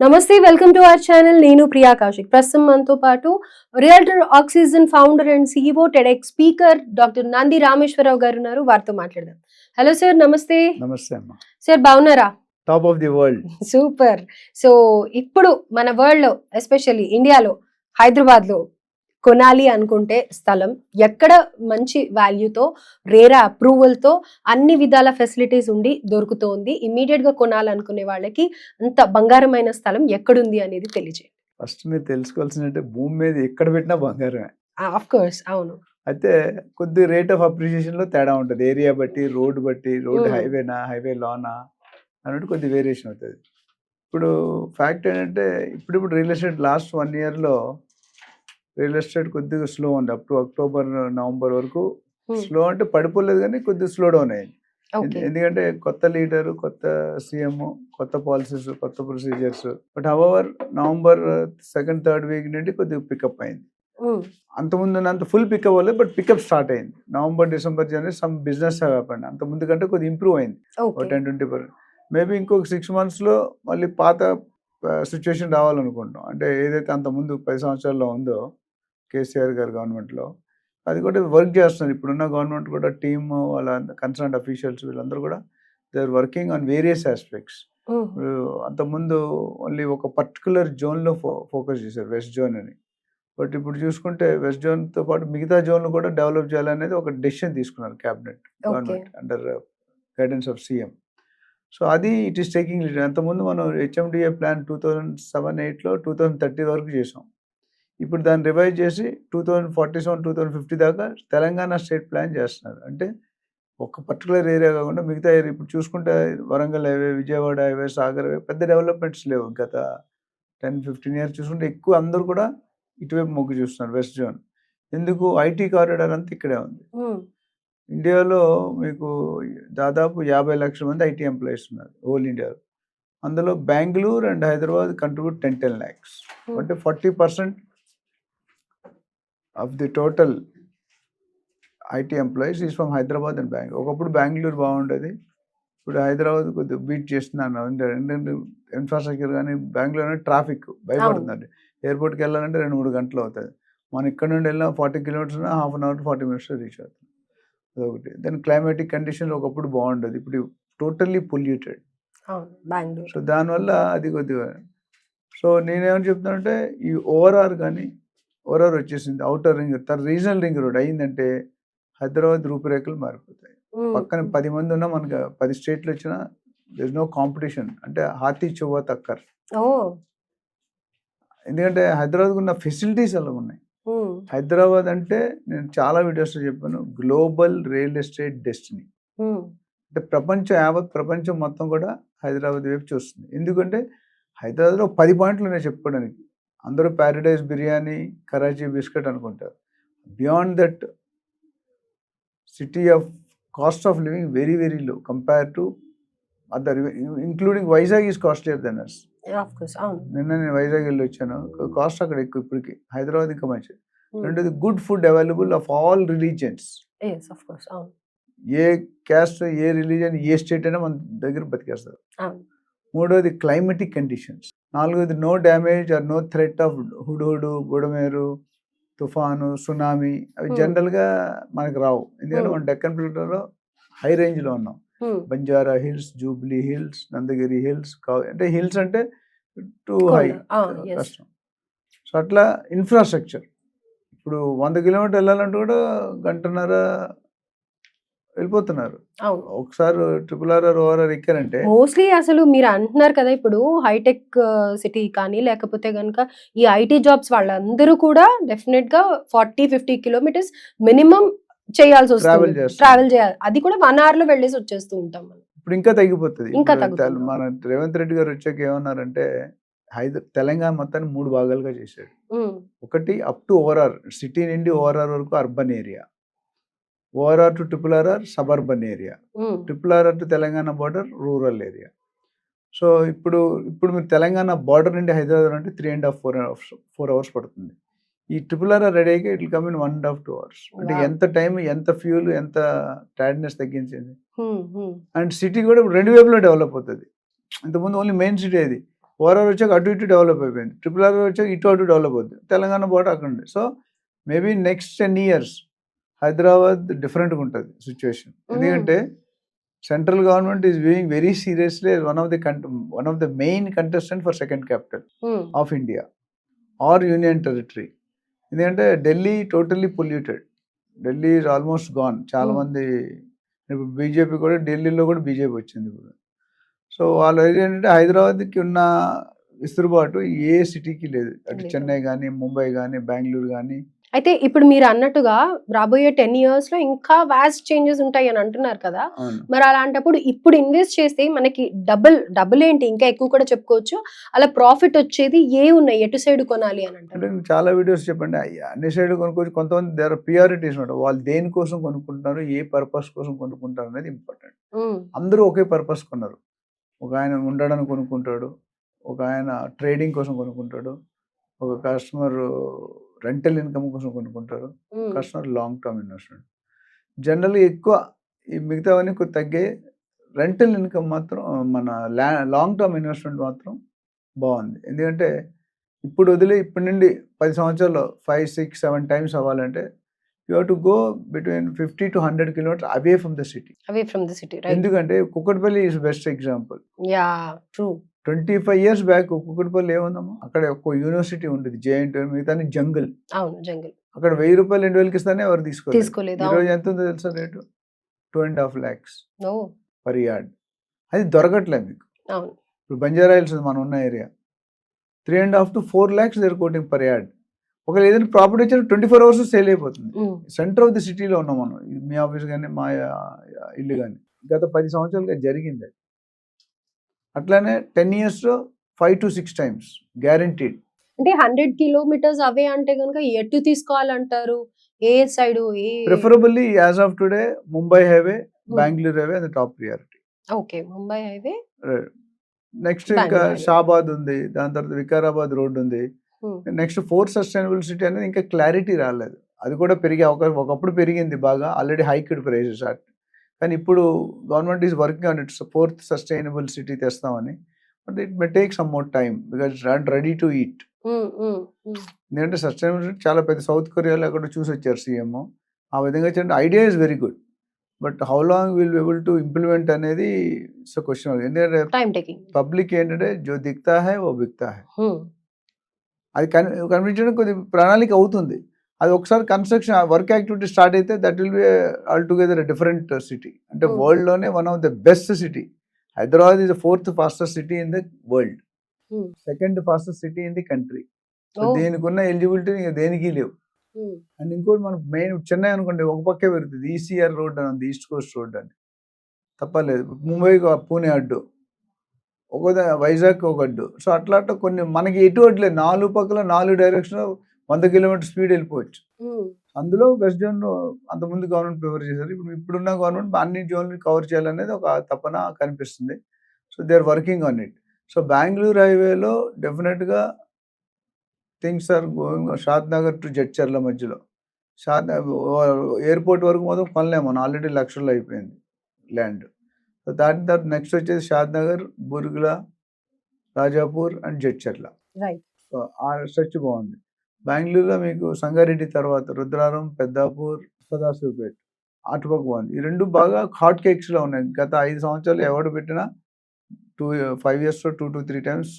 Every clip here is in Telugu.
నమస్తే వెల్కమ్ టు అవర్ ఛానల్. నేను ప్రియా కౌశిక్. ప్రస్తుతం మనతో పాటు realtor oxygen founder and CEO TEDx speaker doctor Nandi Rameshwar Rao గారు ఉన్నారు. వారితో మాట్లాడదాం. హలో సార్ నమస్తే. నమస్తే అమ్మ. సార్ బాగున్నారా? Top of the world. Super. So ఇప్పుడు మన వరల్డ్లో ఎస్పెషల్లీ ఇండియాలో హైదరాబాద్లో కొనాలి అనుకుంటే స్థలం ఎక్కడ మంచి వాల్యూతో రేరా అప్రూవల్తో అన్ని విధాల ఫెసిలిటీస్ ఉండి దొరుకుతోంది. ఇమీడియట్గా కొనాలనుకునే వాళ్ళకి అంత బంగారమైన స్థలం ఎక్కడుంది అనేది తెలియజేయండి. ఫస్ట్ మీరు తెలుసుకోవాల్సిందంటే భూమి మీద ఎక్కడ పెట్టినా బంగారమే. ఆఫ్ కోర్స్ అవును. అయితే కొద్ది రేట్ ఆఫ్ అప్రిషియేషన్లో తేడా ఉంటుంది. ఏరియా బట్టి రోడ్ బట్టి రోడ్. హైవేనా హైవే లానా అన్నట్టు కొద్ది వేరియేషన్ అవుతుంది. ఇప్పుడు ఫ్యాక్ట్ ఏంటంటే ఇప్పుడు ఇప్పుడు రియల్ ఎస్టేట్ లాస్ట్ వన్ ఇయర్లో రియల్ ఎస్టేట్ కొద్దిగా స్లో ఉంది అప్ టు అక్టోబర్ నవంబర్ వరకు Hmm. స్లో అంటే పడిపోలేదు కానీ కొద్దిగా స్లో డౌన్ అయింది ఎందుకంటే కొత్త లీడర్ కొత్త సీఎం కొత్త పాలసీస్ కొత్త procedures. But however November second third week నుండి కొద్దిగా పికప్ అయింది. అంతకుముందు అంత ఫుల్ పికప్ అవ్వలేదు బట్ పికప్ స్టార్ట్ అయింది. నవంబర్ డిసెంబర్ జనవరి సమ్ బిజినెస్ అంత ముందు కంటే కొద్దిగా ఇంప్రూవ్ అయింది. ఒక టెన్ ట్వంటీ పర్సెంట్. మేబీ ఇంకొక సిక్స్ మంత్స్లో మళ్ళీ పాత సిచ్యువేషన్ రావాలనుకుంటున్నాం. అంటే ఏదైతే అంత ముందు పది సంవత్సరాల్లో ఉందో కేసీఆర్ గారు గవర్నమెంట్లో. అది కూడా వర్క్ చేస్తున్నారు. ఇప్పుడున్న గవర్నమెంట్ కూడా టీమ్ వాళ్ళ కన్సర్న్ అఫీషియల్స్ వీళ్ళందరూ కూడా they are working on various aspects అంతకుముందు ఓన్లీ ఒక పర్టికులర్ జోన్లో ఫో ఫోకస్ చేశారు వెస్ట్ జోన్ అని. బట్ ఇప్పుడు చూసుకుంటే వెస్ట్ జోన్తో పాటు మిగతా జోన్లు కూడా డెవలప్ చేయాలనేది ఒక డెసిషన్ తీసుకున్నారు cabinet government under guidance of CM so అది ఇట్ ఈస్ టేకింగ్ లీడ్ అంతకుముందు మనం HMDA plan two thousand seven ఎయిట్లో టూ థౌజండ్ థర్టీ వరకు చేసాం. ఇప్పుడు దాన్ని రివైజ్ చేసి two thousand forty seven two thousand fifty దాకా తెలంగాణ స్టేట్ ప్లాన్ చేస్తున్నారు. అంటే ఒక పర్టికులర్ ఏరియా కాకుండా మిగతా ఏరియా ఇప్పుడు చూసుకుంటే Warangal highway Vijayawada highway Sagar highway పెద్ద డెవలప్మెంట్స్ లేవు. గత టెన్ ఫిఫ్టీన్ ఇయర్స్ చూసుకుంటే ఎక్కువ అందరూ కూడా ఇటువైపు మొగ్గు చూస్తున్నారు వెస్ట్ జోన్ ఎందుకు? ఐటీ కారిడార్ అంతా ఇక్కడే ఉంది. ఇండియాలో మీకు దాదాపు యాభై లక్షల మంది ఐటీ ఎంప్లాయీస్ ఉన్నారు హోల్ ఇండియాలో అందులో Bengaluru and Hyderabad contribute ten ten lakhs అంటే forty percent of the total IT employees is from Hyderabad and Bengaluru ఒకప్పుడు బెంగళూరు బాగుండేది. ఇప్పుడు హైదరాబాద్ కొద్దిగా బీట్ చేస్తున్నాను ఎందుకంటే ఇన్ఫ్రాస్ట్రక్చర్ కానీ బెంగళూరు అనేది ట్రాఫిక్ భయపడుతుందండి ఎయిర్పోర్ట్కి వెళ్ళాలంటే రెండు మూడు గంటలు అవుతుంది. మనం ఇక్కడ నుండి వెళ్ళినా forty kilometres half an hour forty minutes reach అవుతుంది. అదొకటి. దెన్ క్లైమాటిక్ కండిషన్ ఒకప్పుడు బాగుండేది. ఇప్పుడు టోటల్లీ పొల్యూటెడ్ సో దానివల్ల అది కొద్దిగా. సో నేనేమని చెప్తానంటే ఈ ఓవరార్ కానీ ఓవరార్ వచ్చేసింది. అవుటర్ రింగ్ తన రీజనల్ రింగ్ రోడ్ అయిందంటే హైదరాబాద్ రూపురేఖలు మారిపోతాయి. పక్కన పది మంది ఉన్నా మనకు పది స్టేట్లు వచ్చినా దర్ నో కాంపిటీషన్ అంటే హాతీ చువ్వ తక్కర్. ఎందుకంటే హైదరాబాద్కి ఉన్న ఫెసిలిటీస్ అలా ఉన్నాయి. హైదరాబాద్ అంటే నేను చాలా వీడియోస్లో చెప్పాను గ్లోబల్ రియల్ ఎస్టేట్ డెస్టినీ అంటే ప్రపంచం యావత్ ప్రపంచం మొత్తం కూడా హైదరాబాద్ వైపు చూస్తుంది. ఎందుకంటే హైదరాబాద్లో పది పాయింట్లు ఉన్నాయి చెప్పుకోవడానికి. అందరూ ప్యారడైజ్ బిర్యానీ కరాచీ బిస్కెట్ అనుకుంటారు. Beyond that city of cost of living very very low compare to other including Vizag is costlier than us. నిన్న నేను వైజాగ్ వెళ్ళి వచ్చాను. కాస్ట్ అక్కడ ఎక్కువ ఇప్పటికి. హైదరాబాద్ ఇంకా మంచి రెండోది good food available of all religions. A caste ఏ రిలీజన్ ఏ స్టేట్ అయినా మన దగ్గర బతికేస్తారు. మూడోది క్లైమేటిక్ కండిషన్స్. నాలుగోది no damage or no threat of Hudhud Budameru తుఫాను సునామీ అవి Hmm. జనరల్గా మనకు రావు ఎందుకంటే Hmm. మనం డెక్కన్ ప్లేటర్లో హై రేంజ్లో ఉన్నాం Hmm. Banjara Hills Jubilee Hills Nandagiri Hills అంటే హిల్స్ అంటే టూ హై. కష్టం సో అట్లా ఇన్ఫ్రాస్ట్రక్చర్ ఇప్పుడు వంద కిలోమీటర్ వెళ్ళాలంటే కూడా గంటన్నర వెళ్ళిపోతున్నారు. ఒకసారి ట్రిపుల్ ఆర్ ఆర్ ఓఆర్ఆర్ ఎక్కారంటే మోస్ట్లీ అసలు మీరు అంటున్నారు కదా ఇప్పుడు హైటెక్ సిటీ కానీ లేకపోతే కనుక ఈ ఐటీ జాబ్స్ వాళ్ళందరూ కూడా డెఫినెట్గా ఫార్టీ ఫిఫ్టీ కిలోమీటర్స్ మినిమం చేయాల్సి వస్తుంది. ట్రావెల్ చేయాలి. అది కూడా వన్ అవర్లో వెళ్ళేసి వచ్చేస్తూ ఉంటాం మనం. ఇప్పుడు ఇంకా తగ్గిపోతుంది. ఇంకా మన రేవంత్ రెడ్డి గారు వచ్చాక ఏమన్నారంటే హైదర్ తెలంగాణ మొత్తాన్ని మూడు భాగాలుగా చేశాడు. ఒకటి అప్ టు ఓఆర్ఆర్ సిటీ నుండి ఓఆర్ఆర్ వరకు urban area. ORR to triple RR suburban area. Triple RR to Telangana border rural area. So ఇప్పుడు ఇప్పుడు మీరు తెలంగాణ బార్డర్ నుండి హైదరాబాద్ అంటే three and half four hours four hours పడుతుంది. ఈ ట్రిపుల్ ఆర్ఆర్ రెడీ అయ్యి it come in one and half two hours అంటే. ఎంత టైం ఎంత ఫ్యూల్ ఎంత టైర్డ్నెస్ తగ్గించింది. అండ్ సిటీ కూడా రెండు వైపులో డెవలప్ అవుతుంది. ఇంతకుముందు ఓన్లీ మెయిన్ సిటీ అది. ఓఆర్ఆర్ వచ్చాక అటు ఇటు డెవలప్ అయిపోయింది. ట్రిపుల్ ఆర్ వచ్చాక ఇటు అటు డెవలప్ అవుతుంది తెలంగాణ బోర్డర్ అక్కడ ఉంది. So maybe next ten years Hyderabad డిఫరెంట్గా ఉంటుంది సిచ్యువేషన్ ఎందుకంటే central government is viewing very seriously one of the one of the main contestant for second capital of India or union territory ఎందుకంటే Delhi totally polluted Delhi is almost gone చాలా. మంది ఇప్పుడు బీజేపీ కూడా ఢిల్లీలో కూడా బీజేపీ వచ్చింది ఇప్పుడు. సో వాళ్ళు ఏంటంటే హైదరాబాద్కి ఉన్న విస్తురుబాటు ఏ సిటీకి లేదు. అటు. చెన్నై కానీ ముంబై కానీ బెంగళూరు కానీ అయితే ఇప్పుడు మీరు అన్నట్టుగా రాబోయే టెన్ ఇయర్స్లో ఇంకా వాస్ట్ చేంజెస్ ఉంటాయి అని అంటున్నారు కదా. మరి అలాంటప్పుడు ఇప్పుడు ఇన్వెస్ట్ చేస్తే మనకి డబుల్ డబుల్ ఏంటి? ఇంకా ఎక్కువ కూడా చెప్పుకోవచ్చు. అలా ప్రాఫిట్ వచ్చేది ఏ ఉన్నాయి? ఎటు సైడ్ కొనాలి అని అంటే చాలా వీడియోస్ చెప్పండి. అయ్య, అన్ని సైడ్ కొనుక్కోవచ్చు. కొంతమంది దేర్ ప్రియారిటీస్ ఉంటాయి. వాళ్ళు దేనికోసం కొనుక్కుంటున్నారు? ఏ పర్పస్ కోసం కొనుక్కుంటారు అనేది ఇంపార్టెంట్ అందరూ ఒకే పర్పస్ కొన్నారు. ఒక ఆయన ఉండడానికి కొనుక్కుంటాడు. ఒక ఆయన ట్రేడింగ్ కోసం కొనుక్కుంటాడు. ఒక కస్టమర్ రెంటల్ ఇన్కమ్ కోసం కొనుక్కుంటారు. కస్టమర్ లాంగ్ టర్మ్ ఇన్వెస్ట్మెంట్ జనరల్గా ఎక్కువ ఈ మిగతావన్నీ తగ్గాయి రెంటల్ ఇన్కమ్ మాత్రం మన లాంగ్ టర్మ్ ఇన్వెస్ట్మెంట్ మాత్రం బాగుంది. ఎందుకంటే ఇప్పుడు వదిలే ఇప్పటి నుండి పది సంవత్సరాల్లో ఫైవ్ సిక్స్ సెవెన్ టైమ్స్ అవ్వాలంటే you have to go between fifty to hundred kilometre away from the city away from the city ఎందుకంటే Kukatpally is best example yeah true twenty five years back Kukatpally ఏముందమ్మా? అక్కడ ఒక యూనివర్సిటీ ఉంటుంది జేఎన్టీ మిగతా జంగిల్. అవును జంగిల్. అక్కడ వెయ్యి రూపాయలు రెండు వేలకి ఇస్తానే ఎవరు తీసుకోలేదు. రోజు ఎంత ఉందో తెలుసా rate? Two and half lakhs per yard అది దొరకట్లేదు మీకు. ఇప్పుడు బంజారా హిల్స్ మనం ఉన్న area. Three and half to four lakhs there quoting per yard ఒకవేళ ఏదైనా ప్రాపర్టీ వచ్చిన ట్వంటీ ఫోర్ అవర్స్ సేల్ అయిపోతుంది. సెంటర్ ఆఫ్ ది సిటీలో ఉన్నాం మనం మీ ఆఫీస్ కానీ మా ఇల్లు కానీ గత పది సంవత్సరాలుగా జరిగింది అట్లానే టెన్ ఇయర్స్లో five to six times guaranteed అంటే హండ్రెడ్ కిలోమీటర్స్ అవే అంటే కనుక ఎటు తీసుకోవాలంటారు? ఏ side? A preferably as of today Mumbai highway. Bengaluru highway అది top priority okay Mumbai highway next ఇంకా. షాబాద్ ఉంది దాని తర్వాత వికారాబాద్ రోడ్ ఉంది. నెక్స్ట్ ఫోర్ సస్టైనబుల్ సిటీ అనేది ఇంకా క్లారిటీ రాలేదు. అది కూడా పెరిగే అవకాశం ఒకప్పుడు పెరిగింది బాగా ఆల్రెడీ హైక్డ్ ప్రైజెస్ అట్ కానీ ఇప్పుడు government is working on its fourth sustainable city తెస్తామని. But it may take some more time because ready to eat. ఎందుకంటే సస్టైనబుల్ సిటీ చాలా పెద్ద సౌత్ కొరియాలో అక్కడ చూసి వచ్చారు సీఎం ఆ విధంగా చేయండి. Idea is very good but how long will able to implement అనేది ఇట్స్ క్వశ్చన్ ఎందుకంటే పబ్లిక్ ఏంటంటే జో దిక్తా హై ఓ బిక్తా హై. ఉమ్, అది కన్ కనిపించడం కొద్ది ప్రణాళిక అవుతుంది. అది ఒకసారి కన్స్ట్రక్షన్ వర్క్ యాక్టివిటీ స్టార్ట్ అయితే that will be all together different city అంటే Hmm. వరల్డ్లోనే one of the best city Hyderabad is the fourth fastest city in the world Hmm. Second fastest city in the country. దీనికి ఉన్న ఎలిజిబిలిటీ ఇంకా దేనికి లేవు. అండ్ ఇంకోటి మనకు మెయిన్ చెన్నై అనుకోండి ఒక పక్కే పెరుగుతుంది. ఈసీఆర్ రోడ్ అని ఉంది ఈస్ట్ కోస్ట్ రోడ్ అని. తప్పలేదు. ముంబై పూణే అడ్డు. ఒక వైజాగ్ ఒక అడ్డు. సో అట్లా అట్లా కొన్ని మనకి ఎటు అడ్లేదు నాలుగు పక్కల నాలుగు డైరెక్షన్ వంద కిలోమీటర్ స్పీడ్ వెళ్ళిపోవచ్చు. అందులో వెస్ట్ జోన్ అంతకుముందు గవర్నమెంట్ ప్రిఫర్ చేశారు. ఇప్పుడు ఇప్పుడున్న గవర్నమెంట్ అన్ని జోన్లు కవర్ చేయాలనేది ఒక తపన కనిపిస్తుంది. So they are working on it. So Bengaluru హైవేలో డెఫినెట్గా things are going Shadnagar to Jadcherla మధ్యలో. షాద్ ఎయిర్పోర్ట్ వరకు మొత్తం కొనలేము. మనం ఆల్రెడీ లక్షల్లో అయిపోయింది ల్యాండ్. సో దాని తర్వాత నెక్స్ట్ వచ్చేసి Shadnagar Burgula Rajapur and Jadcherla. So ఆ స్ట్రెచ్ బాగుంది. బెంగళూరులో మీకు సంగారెడ్డి తర్వాత రుద్రారం పెద్దాపూర్ సదాశివపేట్. అటుపక్క బాగుంది. ఈ రెండు బాగా హాట్ కేక్స్లో ఉన్నాయి. గత ఐదు సంవత్సరాలు ఎవడు పెట్టినా టూ ఫైవ్ ఇయర్స్లో two to three times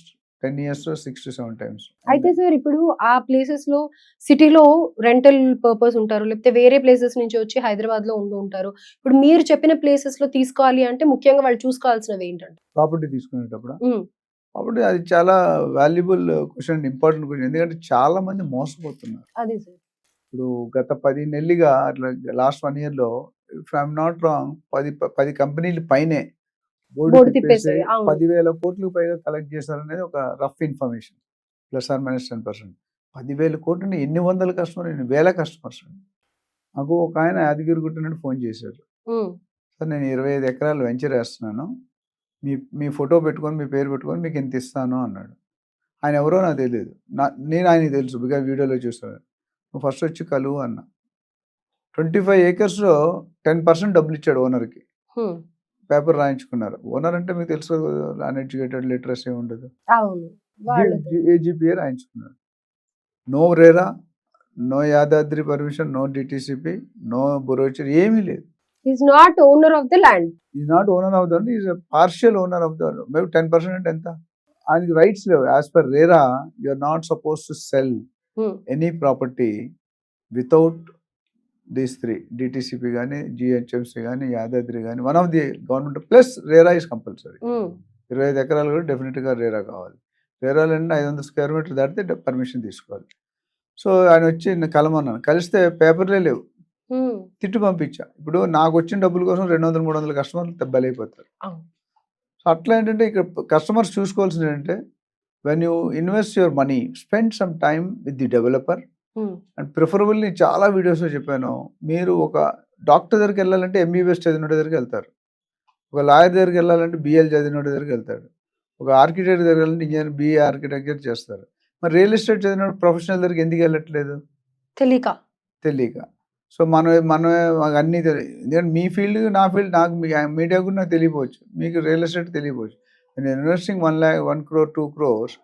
ten ఇయర్స్లో సిక్స్ టు సెవెన్ టైమ్స్ అయితే సార్ ఇప్పుడు ఆ ప్లేసెస్లో సిటీలో రెంటల్ పర్పస్ ఉంటారు లేకపోతే వేరే ప్లేసెస్ నుంచి వచ్చి హైదరాబాద్లో ఉంటూ ఉంటారు. ఇప్పుడు మీరు చెప్పిన ప్లేసెస్లో తీసుకోవాలి అంటే ముఖ్యంగా వాళ్ళు చూసుకోవాల్సినవి ఏంటంటే? ప్రాపర్టీ తీసుకునేటప్పుడు? కాబట్టి అది చాలా వాల్యుబుల్ క్వశ్చన్ ఇంపార్టెంట్ క్వశ్చన్. ఎందుకంటే చాలా మంది మోసపోతున్నారు. అదే సార్. ఇప్పుడు గత పది నెలలుగా అట్లా లాస్ట్ వన్ ఇయర్లో ఇఫ్ ఐఎమ్ నాట్ రాంగ్ పది పది కంపెనీలు పైనే బోర్డు తిప్పేసి. పదివేల కోట్లకు పైగా కలెక్ట్ చేశారనేది ఒక rough information. Plus or minus ten percent. పదివేల కోట్లు ఎన్ని వందల కస్టమర్ ఎన్ని వేల కస్టమర్స్ నాకు ఒక ఆయన యాదగిరి గుట్ట నుండి ఫోన్ చేశారు. సార్ నేను ఇరవై ఐదు ఎకరాలు వెంచర్ వేస్తున్నాను. మీ మీ ఫోటో పెట్టుకొని మీ పేరు పెట్టుకొని మీకు ఇంత ఇస్తాను అన్నాడు. ఆయన ఎవరో నాకు తెలియదు నా నేను ఆయనకి తెలుసు. బికాజ్ వీడియోలో చూసాను నువ్వు ఫస్ట్ వచ్చి కలువు అన్న. ట్వంటీ ఫైవ్ ఏకర్స్లో టెన్ పర్సెంట్ డబ్బులు ఇచ్చాడు ఓనర్కి. పేపర్ రాయించుకున్నారు. ఓనర్ అంటే మీకు తెలుసు అన్ఎడ్యుకేటెడ్ లిటరసీ ఉండదు. AGPA రాయించుకున్నారు. No RERA no Yadadri permission no DTCP no brochure ఏమీ లేదు. Not owner of the land is not owner of the is partial owner of the maybe ten percent అంటే ఎంత? ఆయనకి రైట్స్ లేవు. As per RERA you are not suppose to sell any property without these three DTCP కానీ జిహెచ్ఎంసీ కానీ యాదాద్రి కానీ one of the government plus RERA is compulsory ఇరవై ఐదు ఎకరాలు కూడా డెఫినెట్గా రేరా కావాలి. రేరాలు అంటే ఐదు వందల స్క్వేర్ మీటర్ దాటితే పర్మిషన్ తీసుకోవాలి. సో ఆయన వచ్చి నేను కలమన్నాను కలిస్తే పేపర్లే లేవు. తిట్టు పంపించా. ఇప్పుడు నాకు వచ్చిన డబ్బుల కోసం రెండు వందల మూడు వందల కస్టమర్లు బలైపోతారు. అవును. సో అట్లా ఏంటంటే ఇక్కడ కస్టమర్స్ చూసుకోవాల్సింది ఏంటంటే when you invest your money spend some time with the developer and preferable నేను చాలా వీడియోస్లో చెప్పాను. మీరు ఒక డాక్టర్ దగ్గరికి వెళ్ళాలంటే ఎంబీబీఎస్ చదివిన దగ్గరికి వెళ్తారు. ఒక లాయర్ దగ్గరికి వెళ్ళాలంటే బిఎల్ చదివిన దగ్గరికి వెళ్తాడు. ఒక ఆర్కిటెక్ట్ దగ్గరికి వెళ్ళాలంటే ఇంజనీర్ బిఏ ఆర్కిటెక్చర్ చేస్తారు. మరి రియల్ ఎస్టేట్ చదివిన ప్రొఫెషనల్ దగ్గరికి ఎందుకు వెళ్ళట్లేదు? తెలియక. తెలియక. సో మనం మనం అన్నీ తెలియ ఎందుకంటే మీ ఫీల్డ్ నా ఫీల్డ్ నాకు మీడియా కూడా నాకు తెలియపోవచ్చు. మీకు రియల్ ఎస్టేట్ తెలియపోవచ్చు. నేను investing one lakh one crore two crores.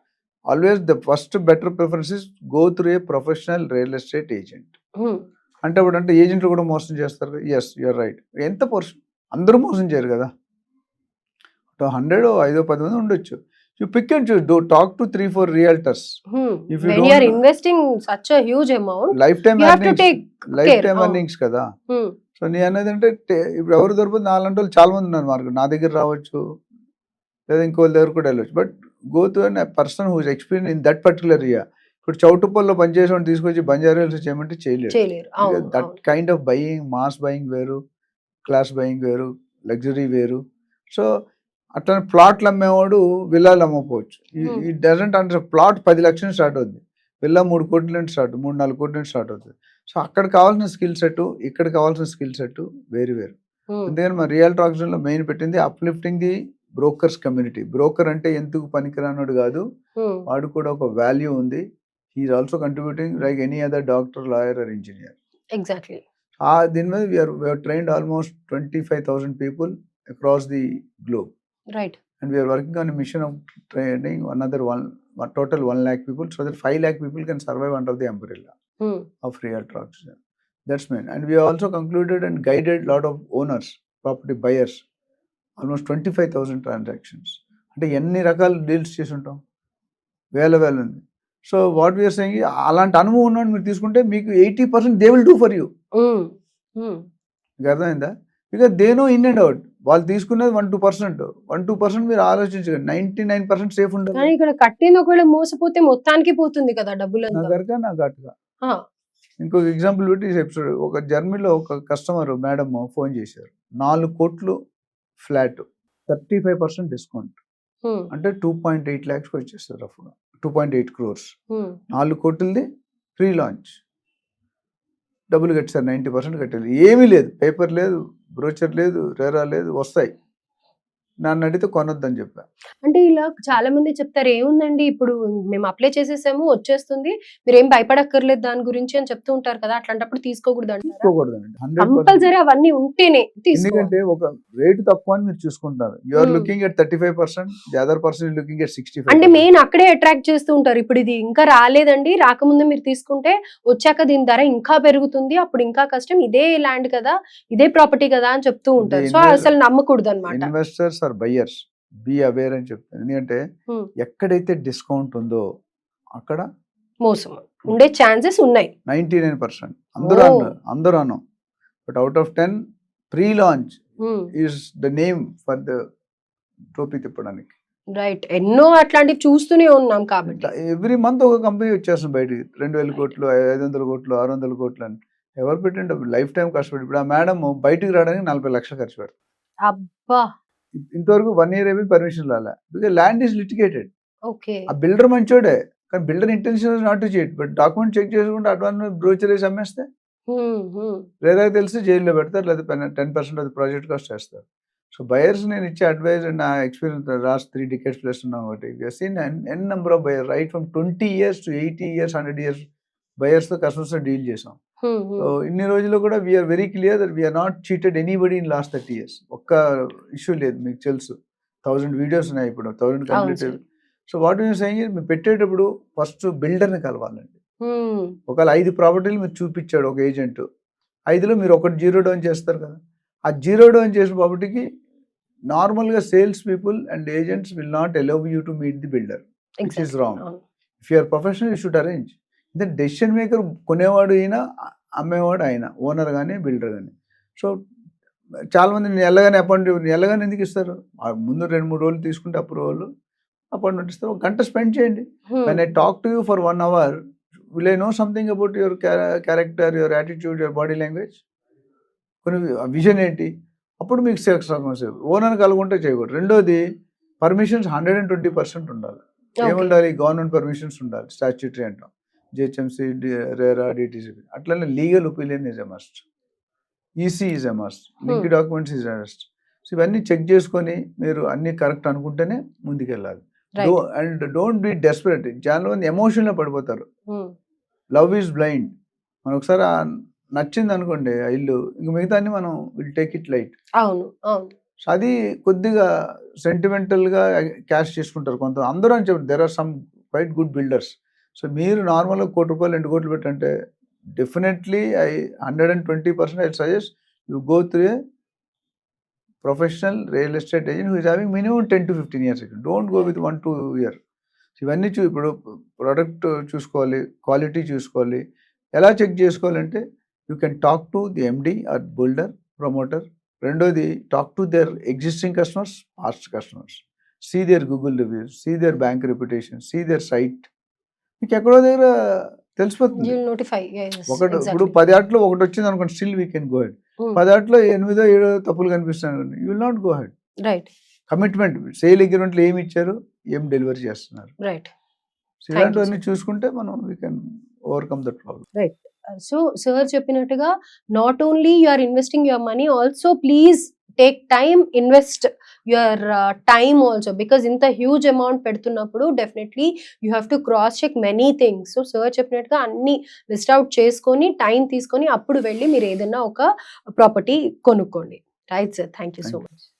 Always the first better preference is go through a professional real estate agent. అంటే అప్పుడు అంటే ఏజెంట్లు కూడా మోసం చేస్తారు. ఎస్ యూఆర్ రైట్ ఎంత పర్సన్ అందరూ మోసం చేయరు కదా. హండ్రెడ్ ఐదో పది మంది ఉండొచ్చు. You pick and choose do talk to three four realtors If you when don't you're know- investing such a huge amount life time you have to take life care. Time Oh. కదా. సో నేను అనేది అంటే ఇప్పుడు ఎవరు దొరకదు నాలంటి వాళ్ళు చాలా మంది ఉన్నారు మార్కెట్ నా దగ్గర రావచ్చు లేదా ఇంకో వాళ్ళ దగ్గర కూడా వెళ్ళొచ్చు. But go to an person who's experience in that particular area ఇప్పుడు చౌటుప్పల్లో పనిచేసేవాడిని తీసుకొచ్చి బంజారాల్స్ చేయమంటే చేయలేరు. That kind of buying mass buying వేరు క్లాస్ బయింగ్ వేరు లగ్జరీ వేరు. సో అట్లా ప్లాట్లు అమ్మేవాడు విల్లాలు అమ్మకపోవచ్చు. ఈ డజంట్ అంటే ప్లాట్ పది లక్షలు స్టార్ట్ అవుద్ది. విల్లా మూడు కోట్ల నుంచి స్టార్ట్ మూడు నాలుగు కోట్ల నుంచి స్టార్ట్ అవుతుంది సో అక్కడ కావాల్సిన స్కిల్ సెట్ ఇక్కడ కావాల్సిన స్కిల్ సెట్ వేరు వేరు. అందుకని మా రియల్లో మెయిన్ పెట్టింది uplifting the brokers community broker అంటే ఎందుకు పనికిరానోడు కాదు. వాడు కూడా ఒక వాల్యూ ఉంది. He's also contributing like any other doctor lawyer or engineer exactly ఆ దీని మీద we're trained almost twenty five thousand people across the globe right and we're working on mission of training one other one total one lakh people so that five lakh people can survive under the umbrella of realtor auction. That's main. And we have also concluded and guided lot of owners, property buyers, almost 25,000 transactions. అంటే ఎన్ని రకాల డీల్స్ చేసి ఉంటాం వేల వేల ఉంది. సో వాట్ వీఆర్ సెయింగ్ అలాంటి అనుభవం ఉన్నాడు మీరు తీసుకుంటే మీకు eighty percent they will do for you మీకు అర్థమైందా? ఇక దేనో ఇన్ అండ్ అవుట్ వాళ్ళు తీసుకునేది one two percent one two percent మీరు ఆలోచించండి నైంటీ నైన్ పర్సెంట్ సేఫ్ కానీ ఉండాలి ఇక్కడ కట్టింది ఒకవేళ మోసపోతే మొత్తానికి పోతుంది కదా నా గరక నా. ఇంకొక ఎగ్జాంపుల్ పెట్టి ఎపిసోడ్ ఒక జర్మనీలో ఒక కస్టమర్ మేడం ఫోన్ చేశారు. నాలుగు కోట్లు flat thirty five percent discount. అంటే టూ పాయింట్ ఎయిట్ ల్యాక్స్కి వచ్చేస్తారు రఫ్గా టూ పాయింట్ ఎయిట్ క్రోర్స్. నాలుగు కోట్లది ప్రీ లాంచ్ డబ్బులు కట్టారు నైంటీ పర్సెంట్ కట్టారు. ఏమీ లేదు. పేపర్ లేదు బ్రోచర్ లేదు రేరా లేదు వస్తాయి. నన్ను అడిగితే కొనొద్దని చెప్పా. అంటే ఇలా చాలా మంది చెప్తారు ఏముందండి ఇప్పుడు మేము అప్లై చేసేసాము వచ్చేస్తుంది మీరు ఏం భయపడక్కర్లేదు దాని గురించి అని చెప్తూ ఉంటారు కదా అట్లాంటప్పుడు తీసుకోకూడదు తీసుకోకూడదండి కంపల్సరీ అవన్నీ ఉంటేనే ఎందుకంటే ఒక రేటు తక్కువ అని మీరు చూసుకుంటారు. You are. Looking at thirty five percent other person looking at sixty అంటే మెయిన్ అక్కడే అట్రాక్ట్ చేస్తూ ఉంటారు ఇప్పుడు ఇది ఇంకా రాలేదండి రాకముందు మీరు తీసుకుంటే వచ్చాక దీని ధర ఇంకా పెరుగుతుంది అప్పుడు ఇంకా కష్టం ఇదే ల్యాండ్ కదా ఇదే ప్రాపర్టీ కదా అని చెప్తూ ఉంటారు. సో అసలు నమ్మకూడదు అనమాట investors or buyers be aware అని చెప్తాను ఎందుకంటే. ఎక్కడైతే డిస్కౌంట్ ఉందో అక్కడ మోసం. ఉండే ఛాన్సెస్ ఉన్నాయి. Ninety nine percent. అందరూ. అన్నారు అందరూ అన్నాం. But out of ten pre launch is the name for the టోపీ తిప్పడానికి. రైట్. ఎన్నో అట్లాంటివి చూస్తూనే ఉన్నాం కాబట్టి. ఎవ్రీ మంత్ ఒక కంపెనీ వచ్చేస్తుంది బయటికి. రెండు వేల కోట్లు ఐదు వందల కోట్లు ఆరు వందల కోట్లు అని. ఎవరు పెట్టండి లైఫ్ టైం కష్టపడి ఇప్పుడు ఆ మేడం బయటికి రావడానికి నలభై లక్షలు ఖర్చు పెడతారు. అబ్బా! ఇంతవరకు వన్ ఇయర్ అయిపోయి పర్మిషన్ రాలే because land is litigated okay. ఆ బిల్డర్ మంచోడే. కానీ బిల్డర్ ఇంటెన్షన్ నాట్ టు చేయట్ బట్ డాక్యుమెంట్ చెక్ చేసుకుంటే అడ్వాన్స్ బ్రోచర్ వేసి అమ్మేస్తే లేదా తెలిసి జైల్లో పెడతారు. లేదా టెన్ పర్సెంట్ అది ప్రాజెక్ట్ కాస్ట్ చేస్తారు సో బయర్స్ నేను ఇచ్చే అడ్వైజ్ అండ్ నా experience last three decades plus ఉన్నాం ఒకటి seen n number of buyer right from twenty years to eighty years hundred years బయర్స్తో కస్టమర్స్తో డీల్ చేసాం. ఇన్ని రోజులు కూడా we're very clear that we're not cheated anybody in last thirty years ఒక్క ఇష్యూ లేదు మీకు తెలుసు థౌజండ్ వీడియోస్ ఉన్నాయి ఇప్పుడు థౌజండ్ అవును complete sir. So what you saying మీరు పెట్టేటప్పుడు ఫస్ట్ బిల్డర్ని కలవాలండి. ఒకవేళ ఐదు ప్రాపర్టీలు మీరు చూపించాడు ఒక ఏజెంట్ ఐదులో మీరు ఒకటి జీరో డౌన్ చేస్తారు కదా ఆ జీరో డౌన్ చేసిన ప్రాపర్టీకి నార్మల్గా sales people and agents will not allow you to meet the builder Exactly. wrong. అవును. If you're professional you should arrange then decision maker కొనేవాడు అయినా అమ్మేవాడు అయినా ఓనర్ కానీ బిల్డర్ కానీ సో చాలామంది నేను ఎల్లగానే అపాయింట్ ఎల్లగానే ఎందుకు ఇస్తారు? ముందు రెండు మూడు రోజులు తీసుకుంటే అప్రూవల్ అపాయింట్మెంట్ ఇస్తారు. ఒక గంట స్పెండ్ చేయండి. When I talk to you for one hour will I know something about your character your attitude your body language కొన్ని విజన్ ఏంటి? అప్పుడు మీకు సమస్య ఓనర్ కలుగుంటే చేయకూడదు. రెండోది permissions hundred and twenty percent ఉండాలి. ఏముండాలి? గవర్నమెంట్ పర్మిషన్స్ ఉండాలి. స్టాచ్యూటరీ అంటాం. జిహెచ్ఎంసీ రేరా డిటీసీపీ అట్లనే legal opinion is a must EC is a must link. Documents is a must so ఇవన్నీ చెక్ చేసుకొని మీరు అన్ని కరెక్ట్ అనుకుంటేనే ముందుకెళ్ళాలి. అండ్ డోంట్ బీ డెస్పరేట్ చాలా మంది ఎమోషన్లో పడిపోతారు. లవ్ ఈజ్ బ్లైండ్ మనం ఒకసారి నచ్చింది అనుకోండి ఆ ఇల్లు ఇంక మిగతా అన్ని మనం విల్ టేక్ ఇట్ లైట్ అవును అది కొద్దిగా సెంటిమెంటల్గా క్యాష్ చేసుకుంటారు కొంత. అందరూ అని చెప్పి there are some quite good builders so మీరు నార్మల్గా కోటి రూపాయలు రెండు కోట్లు పెట్టంటే definitely I hundred and twenty percent I suggest you go through a professional real estate agent who is having minimum ten to fifteen years don't go with one two year ఇవన్నీ చూ ఇప్పుడు ప్రోడక్ట్ చూసుకోవాలి క్వాలిటీ చూసుకోవాలి. ఎలా చెక్ చేసుకోవాలంటే you can talk to the MD or builder promoter రెండోది talk to their existing customers past customers see their Google reviews see their bank reputation see their site మీకు ఎక్కడో దగ్గర తెలిసిపోతుంది. ఒకటి ఇప్పుడు పది ఆటలో ఒకటి వచ్చింది అనుకోండి still we can go head పది ఆటలో ఎనిమిదో ఏడో తప్పులు కనిపిస్తాను you will not go head right commitment sale అగ్రిమెంట్లు ఏమి ఇచ్చారు ఏం డెలివరీ చేస్తున్నారు. రైట్ సో ఇలాంటివన్నీ చూసుకుంటే మనం we can overcome that problem so sir చెప్పినట్టుగా not only you are investing your money also please take time invest your time also because ఇంత హ్యూజ్ అమౌంట్ పెడుతున్నప్పుడు definitely you have to cross check many things so sir చెప్పినట్టుగా అన్ని లిస్ట్ అవుట్ చేసుకొని టైం తీసుకొని అప్పుడు వెళ్ళి మీరు ఏదైనా ఒక ప్రాపర్టీ కొనుక్కోండి. Right sir thank you so much